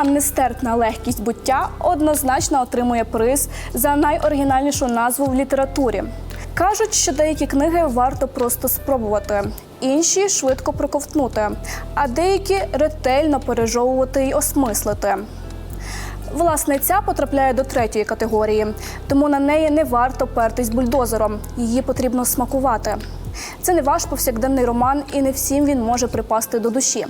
Роман Нестерпна легкість буття однозначно отримує приз за найоригінальнішу назву в літературі. Кажуть, що деякі книги варто просто спробувати, інші швидко проковтнути, а деякі ретельно пережовувати й осмислити. Власне, ця потрапляє до третьої категорії, тому на неї не варто пертись бульдозером. Її потрібно смакувати. Це не ваш повсякденний роман, і не всім він може припасти до душі.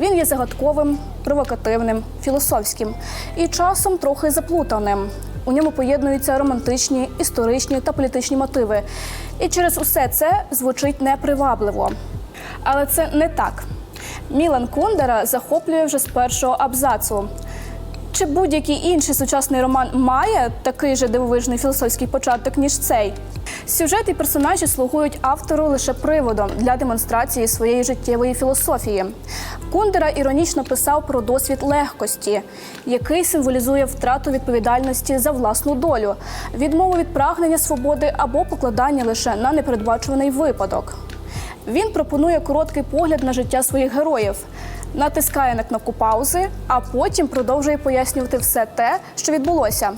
Він є загадковим, провокативним, філософським і часом трохи заплутаним. У ньому поєднуються романтичні, історичні та політичні мотиви. І через усе це звучить непривабливо. Але це не так. Мілан Кундера захоплює вже з першого абзацу. Чи будь-який інший сучасний роман має такий же дивовижний філософський початок, ніж цей? Сюжет і персонажі слугують автору лише приводом для демонстрації своєї життєвої філософії. Кундера іронічно писав про досвід легкості, який символізує втрату відповідальності за власну долю, відмову від прагнення свободи або покладання лише на непередбачуваний випадок. Він пропонує короткий погляд на життя своїх героїв, натискає на кнопку паузи, а потім продовжує пояснювати все те, що відбулося.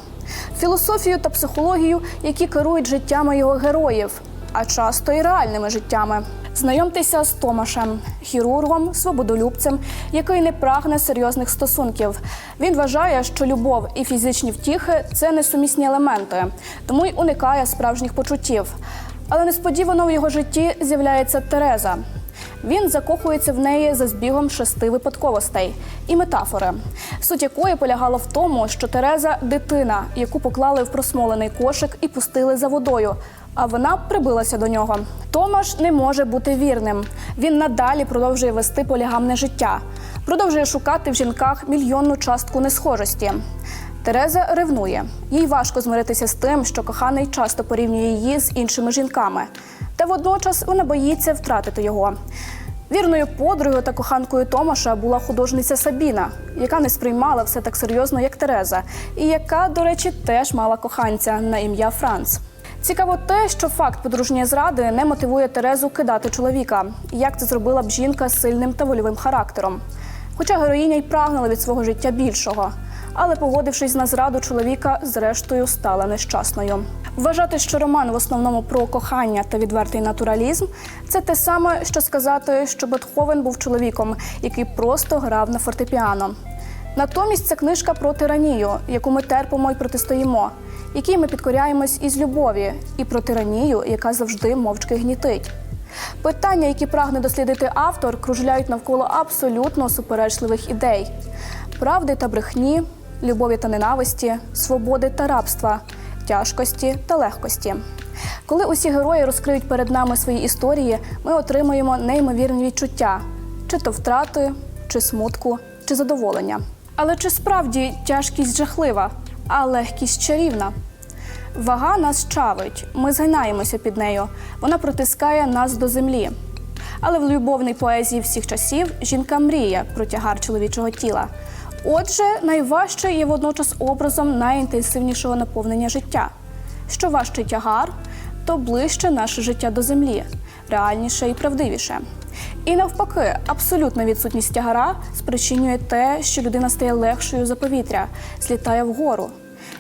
Філософію та психологію, які керують життями його героїв, а часто і реальними життями. Знайомтеся з Томашем, хірургом, свободолюбцем, який не прагне серйозних стосунків. Він вважає, що любов і фізичні втіхи це несумісні елементи, тому й уникає справжніх почуттів. Але несподівано в його житті з'являється Тереза. Він закохується в неї за збігом шести випадковостей і метафори, суть якої полягала в тому, що Тереза дитина, яку поклали в просмолений кошик і пустили за водою. А вона прибилася до нього. Томаш не може бути вірним. Він надалі продовжує вести полігамне життя, продовжує шукати в жінках мільйонну частку несхожості. Тереза ревнує. Їй важко змиритися з тим, що коханий часто порівнює її з іншими жінками. Та водночас вона боїться втратити його. Вірною подругою та коханкою Томаша була художниця Сабіна, яка не сприймала все так серйозно, як Тереза, і яка, до речі, теж мала коханця на ім'я Франц. Цікаво те, що факт подружньої зради не мотивує Терезу кидати чоловіка, як це зробила б жінка з сильним та вольовим характером. Хоча героїня й прагнула від свого життя більшого, але погодившись на зраду чоловіка, зрештою стала нещасною. Вважати, що роман в основному про кохання та відвертий натуралізм це те саме, що сказати, що Бетховен був чоловіком, який просто грав на фортепіано. Натомість це книжка про тиранію, яку ми терпимо і протистоїмо, якій ми підкоряємось із любові, і про тиранію, яка завжди мовчки гнітить. Питання, які прагне дослідити автор, кружляють навколо абсолютно суперечливих ідей: правди та брехні, любові та ненависті, свободи та рабства, тяжкості та легкості. Коли усі герої розкриють перед нами свої історії, ми отримуємо неймовірні відчуття: чи то втрати, чи смутку, чи задоволення. Але чи справді тяжкість жахлива, а легкість чарівна? Вага нас чавить, ми згинаємося під нею. Вона протискає нас до землі. Але в любовній поезії всіх часів жінка мріє про тягар чоловічого тіла. Отже, найважче є водночас образом найінтенсивнішого наповнення життя. Що важчий тягар, то ближче наше життя до землі, реальніше і правдивіше. І навпаки, абсолютна відсутність тягара спричинює те, що людина стає легшою за повітря, злітає вгору,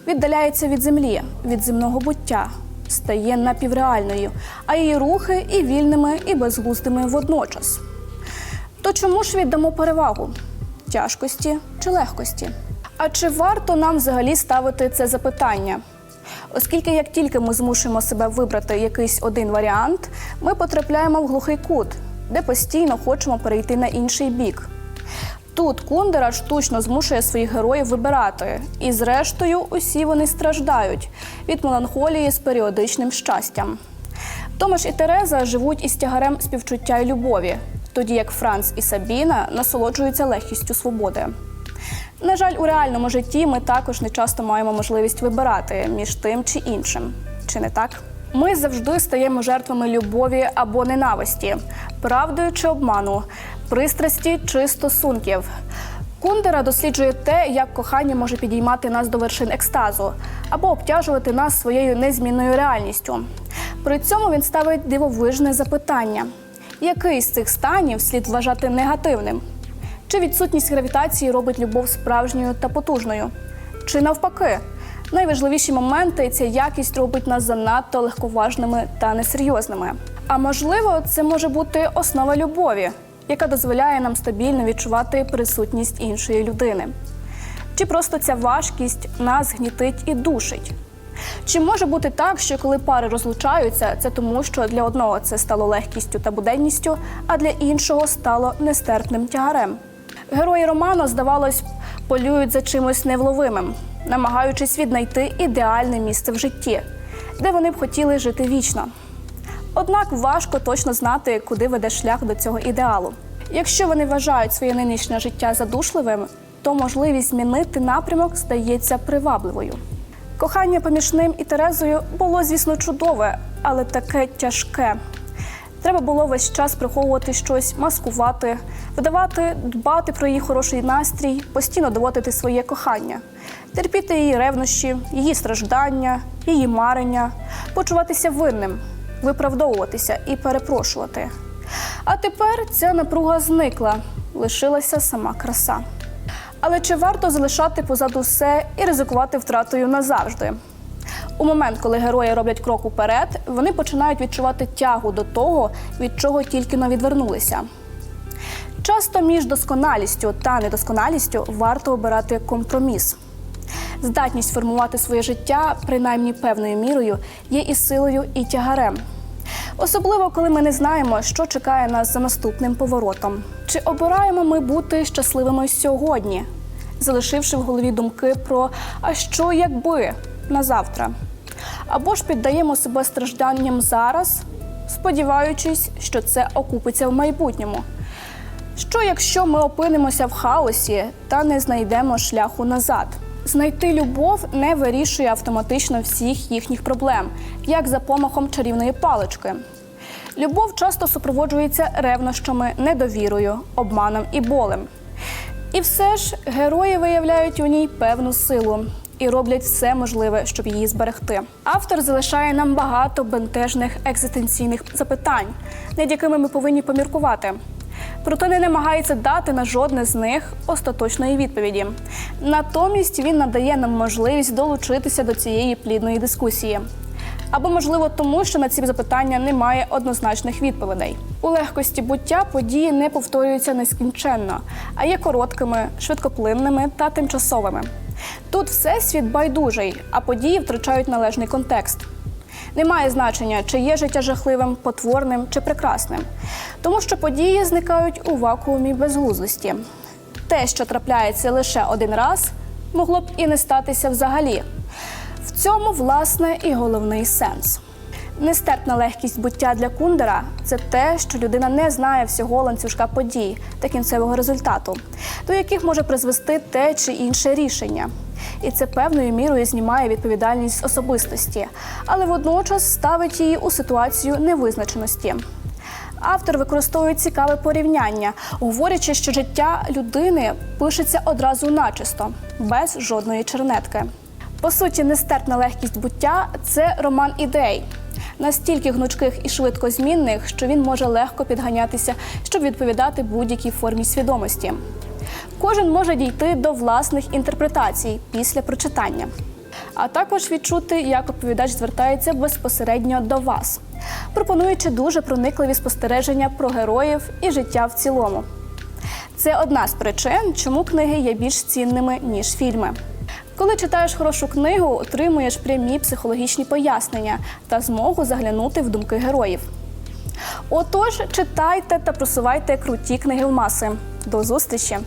віддаляється від землі, від земного буття, стає напівреальною, а її рухи і вільними, і безглуздими водночас. То чому ж віддамо перевагу тяжкості чи легкості? А чи варто нам взагалі ставити це запитання? Оскільки як тільки ми змушуємо себе вибрати якийсь один варіант, ми потрапляємо в глухий кут, де постійно хочемо перейти на інший бік. Тут Кундера штучно змушує своїх героїв вибирати, і зрештою усі вони страждають від меланхолії з періодичним щастям. Томаш і Тереза живуть із тягарем співчуття і любові, тоді як Франц і Сабіна насолоджуються легкістю свободи. На жаль, у реальному житті ми також не часто маємо можливість вибирати між тим чи іншим. Чи не так? Ми завжди стаємо жертвами любові або ненависті, правдою чи обману, пристрасті чи стосунків. Кундера досліджує те, як кохання може підіймати нас до вершин екстазу або обтяжувати нас своєю незмінною реальністю. При цьому він ставить дивовижне запитання: який з цих станів слід вважати негативним? Чи відсутність гравітації робить любов справжньою та потужною? Чи навпаки? Найважливіші моменти ця якість робить нас занадто легковажними та несерйозними. А можливо, це може бути основа любові, яка дозволяє нам стабільно відчувати присутність іншої людини. Чи просто ця важкість нас гнітить і душить? Чи може бути так, що коли пари розлучаються, це тому, що для одного це стало легкістю та буденністю, а для іншого стало нестерпним тягарем? Герої роману, здавалось, полюють за чимось невловимим, намагаючись віднайти ідеальне місце в житті, де вони б хотіли жити вічно. Однак важко точно знати, куди веде шлях до цього ідеалу. Якщо вони вважають своє нинішнє життя задушливим, то можливість змінити напрямок здається привабливою. Кохання поміж ним і Терезою було, звісно, чудове, але таке тяжке. Треба було весь час приховувати щось, маскувати, видавати, дбати про її хороший настрій, постійно доводити своє кохання, терпіти її ревнощі, її страждання, її марення, почуватися винним, виправдовуватися і перепрошувати. А тепер ця напруга зникла, лишилася сама краса. Але чи варто залишати позаду все і ризикувати втратою назавжди? У момент, коли герої роблять крок уперед, вони починають відчувати тягу до того, від чого тільки но відвернулися. Часто між досконалістю та недосконалістю варто обирати компроміс. Здатність формувати своє життя, принаймні певною мірою, є і силою, і тягарем. Особливо, коли ми не знаємо, що чекає нас за наступним поворотом. Чи обираємо ми бути щасливими сьогодні, залишивши в голові думки про а що якби на завтра? Або ж піддаємо себе стражданням зараз, сподіваючись, що це окупиться в майбутньому. Що якщо ми опинимося в хаосі та не знайдемо шляху назад? Знайти любов не вирішує автоматично всіх їхніх проблем, як за помахом чарівної палички. Любов часто супроводжується ревнощами, недовірою, обманом і болем. І все ж герої виявляють у ній певну силу і роблять все можливе, щоб її зберегти. Автор залишає нам багато бентежних екзистенційних запитань, над якими ми повинні поміркувати. Проте не намагається дати на жодне з них остаточної відповіді. Натомість він надає нам можливість долучитися до цієї плідної дискусії. Або, можливо, тому, що на ці запитання немає однозначних відповідей. У легкості буття події не повторюються нескінченно, а є короткими, швидкоплинними та тимчасовими. Тут всесвіт байдужий, а події втрачають належний контекст. Немає значення, чи є життя жахливим, потворним чи прекрасним, тому що події зникають у вакуумі безглуздості. Те, що трапляється лише один раз, могло б і не статися взагалі. В цьому, власне, і головний сенс. Нестерпна легкість буття для Кундера це те, що людина не знає всього ланцюжка подій та кінцевого результату, до яких може призвести те чи інше рішення. І це певною мірою знімає відповідальність особистості, але водночас ставить її у ситуацію невизначеності. Автор використовує цікаве порівняння, говорячи, що життя людини пишеться одразу начисто, без жодної чернетки. По суті, нестерпна легкість буття це роман ідей, настільки гнучких і швидко змінних, що він може легко підганятися, щоб відповідати будь-якій формі свідомості. Кожен може дійти до власних інтерпретацій після прочитання, а також відчути, як оповідач звертається безпосередньо до вас, пропонуючи дуже проникливі спостереження про героїв і життя в цілому. Це одна з причин, чому книги є більш цінними ніж фільми. Коли читаєш хорошу книгу, отримуєш прямі психологічні пояснення та змогу заглянути в думки героїв. Отож, читайте та просувайте круті книги в маси. До зустрічі!